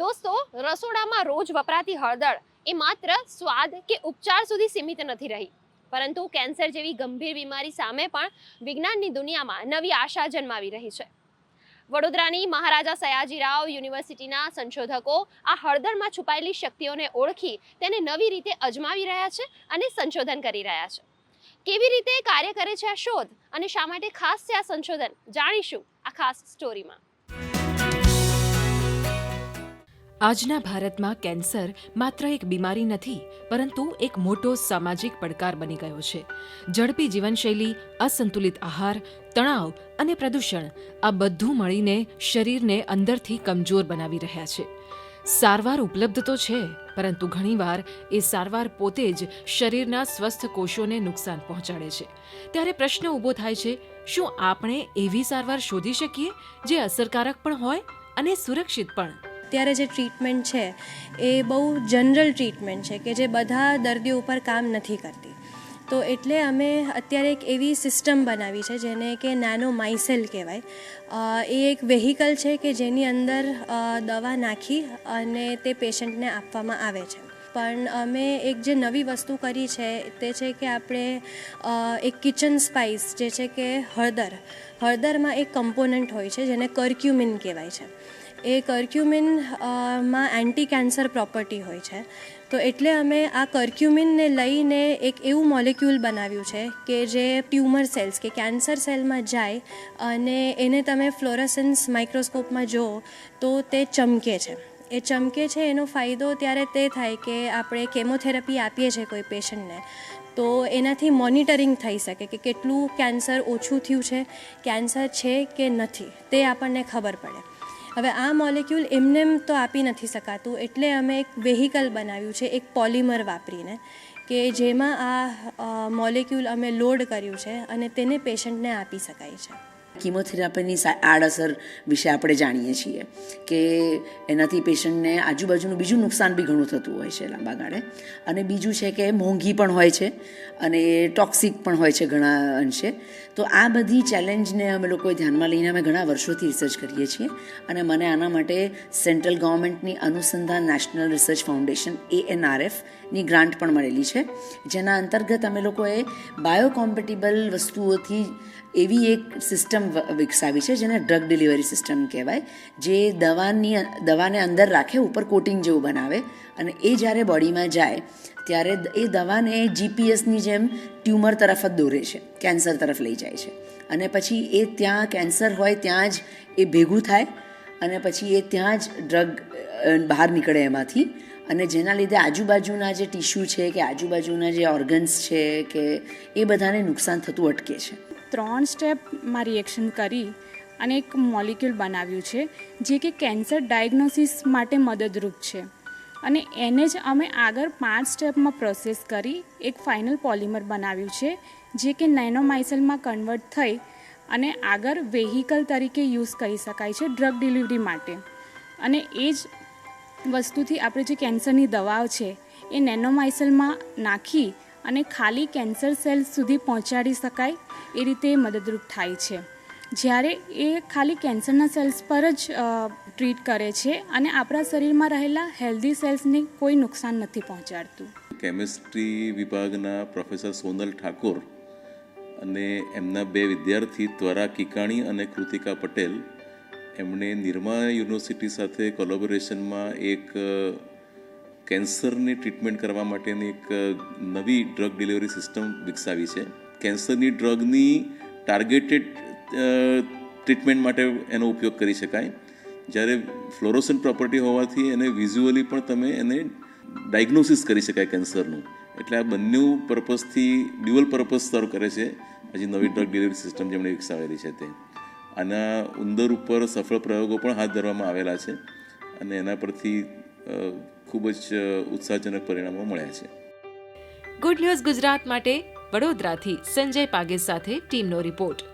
દોસ્તો, રસોડામાં રોજ વપરાતી હળદર એ માત્ર સ્વાદ કે ઉપચાર સુધી સીમિત નથી રહી. પરંતુ કેન્સર જેવી ગંભીર બીમારી સામે પણ વિજ્ઞાનની દુનિયામાં નવી આશા જન્માવી રહી છે. વડોદરાની મહારાજા સયાજીરાવ યુનિવર્સિટીના સંશોધકો આ હળદરમાં છુપાયેલી શક્તિઓને ઓળખી તેને નવી રીતે અજમાવી રહ્યા છે અને સંશોધન કરી રહ્યા છે. કેવી રીતે કાર્ય કરે છે આ શોધ અને શા માટે ખાસ છે આ સંશોધન? જાણીશું આ ખાસ સ્ટોરીમાં. આજના ભારતમાં કેન્સર માત્ર એક બીમારી નથી, પરંતુ એક મોટો સામાજિક પડકાર બની ગયો છે. ઝડપી જીવનશૈલી, અસંતુલિત આહાર, તણાવ અને પ્રદૂષણ આ બધું મળીને શરીરને અંદરથી કમજોર બનાવી રહ્યા છે. સારવાર ઉપલબ્ધ તો છે, પરંતુ ઘણીવાર એ સારવાર પોતે જ શરીરના સ્વસ્થ કોષોને નુકસાન પહોંચાડે છે. ત્યારે પ્રશ્ન ઊભો થાય છે, શું આપણે એવી સારવાર શોધી શકીએ જે અસરકારક પણ હોય અને સુરક્ષિત પણ? અત્યારે જે ટ્રીટમેન્ટ છે, એ બહુ જનરલ ટ્રીટમેન્ટ છે કે જે બધા દર્દીઓ ઉપર કામ નથી કરતી. તો એટલે અમે અત્યારે એક એવી સિસ્ટમ બનાવી છે જેને કે નાનો માઇસેલ કહેવાય એ એક વેહિકલ છે કે જેની અંદર દવા નાખી અને તે પેશન્ટને આપવામાં આવે છે. પણ અમે એક જે નવી વસ્તુ કરી છે, તે છે કે આપણે એક કિચન સ્પાઇસ જે છે કે હળદર. હળદરમાં એક કમ્પોનન્ટ હોય છે જેને કર્ક્યુમિન કહેવાય છે. એ કર્ક્યુમિનમાં એન્ટી કેન્સર પ્રોપર્ટી હોય છે. તો એટલે અમે આ કર્ક્યુમિનને લઈને એક એવું મોલેક્યુલ બનાવ્યું છે કે જે ટ્યુમર સેલ્સ કે કેન્સર સેલમાં જાય અને એને તમે ફ્લોરસન્સ માઇક્રોસ્કોપમાં જુઓ તો તે ચમકે છે. એ ચમકે છે, એનો ફાયદો ત્યારે તે થાય કે આપણે કેમોથેરાપી આપીએ છીએ કોઈ પેશન્ટને તો એનાથી મોનિટરિંગ થઈ શકે કે કેટલું કેન્સર ઓછું થયું છે કેન્સર છે કે નથી, તે આપણને ખબર પડે. હવે આ મોલેક્યુલ એમનેમ તો આપી નથી શકાતું, એટલે અમે એક વેહિકલ બનાવ્યું છે, એક પોલિમર વાપરીને, કે જેમાં આ મોલેક્યુલ અમે લોડ કર્યું છે અને તેને પેશન્ટને આપી શકાય છે. કિમોથેરાપીની આડઅસર વિશે આપણે જાણીએ છીએ કે એનાથી પેશન્ટને આજુબાજુનું બીજું નુકસાન બી ઘણું થતું હોય છે લાંબા ગાળે. અને બીજું છે કે મોંઘી પણ હોય છે અને ટોક્સિક પણ હોય છે ઘણા અંશે. તો આ બધી ચેલેન્જને અમે લોકોએ ધ્યાનમાં લઈને અમે ઘણા વર્ષોથી રિસર્ચ કરીએ છીએ અને મને આના માટે સેન્ટ્રલ ગવર્મેન્ટની અનુસંધાન નેશનલ રિસર્ચ ફાઉન્ડેશન એએનઆરએફની ગ્રાન્ટ પણ મળેલી છે, જેના અંતર્ગત અમે લોકોએ બાયોકોમ્પેટિબલ વસ્તુઓથી એવી એક સિસ્ટમ વ- વિકસાવી છે, જેને ડ્રગ ડિલિવરી સિસ્ટમ કહેવાય. જે દવાની દવાને અંદર રાખે, ઉપર કોટિંગ જેવું બનાવે અને એ જ્યારે બોડીમાં જાય, ત્યારે એ દવાને જીપીએસની જેમ ટ્યુમર તરફ જ દોરે છે, કેન્સર તરફ લઈ જાય છે. અને પછી એ ત્યાં કેન્સર હોય ત્યાં જ એ ભેગું થાય અને પછી એ ત્યાં જ ડ્રગ બહાર નીકળે એમાંથી. અને જેના લીધે આજુબાજુના જે ટીશ્યુ છે કે આજુબાજુના જે ઓર્ગન્સ છે કે એ બધાને નુકસાન થતું અટકે છે. ત્રણ સ્ટેપમાં રિએક્શન કરી અને એક મોલિક્યુલ બનાવ્યું છે, જે કે કેન્સર ડાયગ્નોસિસ માટે મદદરૂપ છે. અને એને જ અમે આગળ પાંચ સ્ટેપમાં પ્રોસેસ કરી એક ફાઇનલ પોલિમર બનાવ્યું છે, જે કે નેનોમાઇસેલમાં કન્વર્ટ થઈ અને આગળ વેહિકલ તરીકે યુઝ કરી શકાય છે ડ્રગ ડિલિવરી માટે. અને એ જ વસ્તુથી આપણે જે કેન્સરની દવાઓ છે, એ નેનોમાઇસલમાં નાખી અને ખાલી કેન્સર સેલ સુધી પહોંચાડી શકાય એ રીતે મદદરૂપ થાય છે. જ્યારે એ ખાલી કેન્સરના સેલ્સ પર જ ટ્રીટ કરે છે અને આપણા શરીરમાં રહેલા હેલ્ધી સેલ્સને કોઈ નુકસાન નથી પહોંચાડતું. કેમિસ્ટ્રી વિભાગના પ્રોફેસર સોનલ ઠાકોર અને એમના બે વિદ્યાર્થી ત્વરા કિકાણી અને કૃતિકા પટેલ એમણે નિર્મા યુનિવર્સિટી સાથે કોલોબોરેશનમાં એક કેન્સરની ટ્રીટમેન્ટ કરવા માટેની એક નવી ડ્રગ ડિલિવરી સિસ્ટમ વિકસાવી છે. કેન્સરની ડ્રગની ટાર્ગેટેડ ટ્રીટમેન્ટ માટે એનો ઉપયોગ કરી શકાય. જ્યારે ફ્લોરોસન પ્રોપર્ટી હોવાથી એને વિઝ્યુઅલી પણ તમે એને ડાયગ્નોસિસ કરી શકાય કેન્સરનું. એટલે આ બંને પર્પઝથી, ડ્યુઅલ પર્પઝ સર્વ કરે છે. હજી નવી ડ્રગ ડિલિવરી સિસ્ટમ જેમણે વિકસાવેલી છે તે. આના ઉંદર ઉપર સફળ પ્રયોગો પણ હાથ ધરવામાં આવેલા છે. અને એના પરથી ખૂબ જ ઉત્સાહજનક પરિણામો મળ્યા છે. ગુડ ન્યૂઝ ગુજરાત માટે વડોદરાથી સંજય પાગે સાથે ટીમનો રિપોર્ટ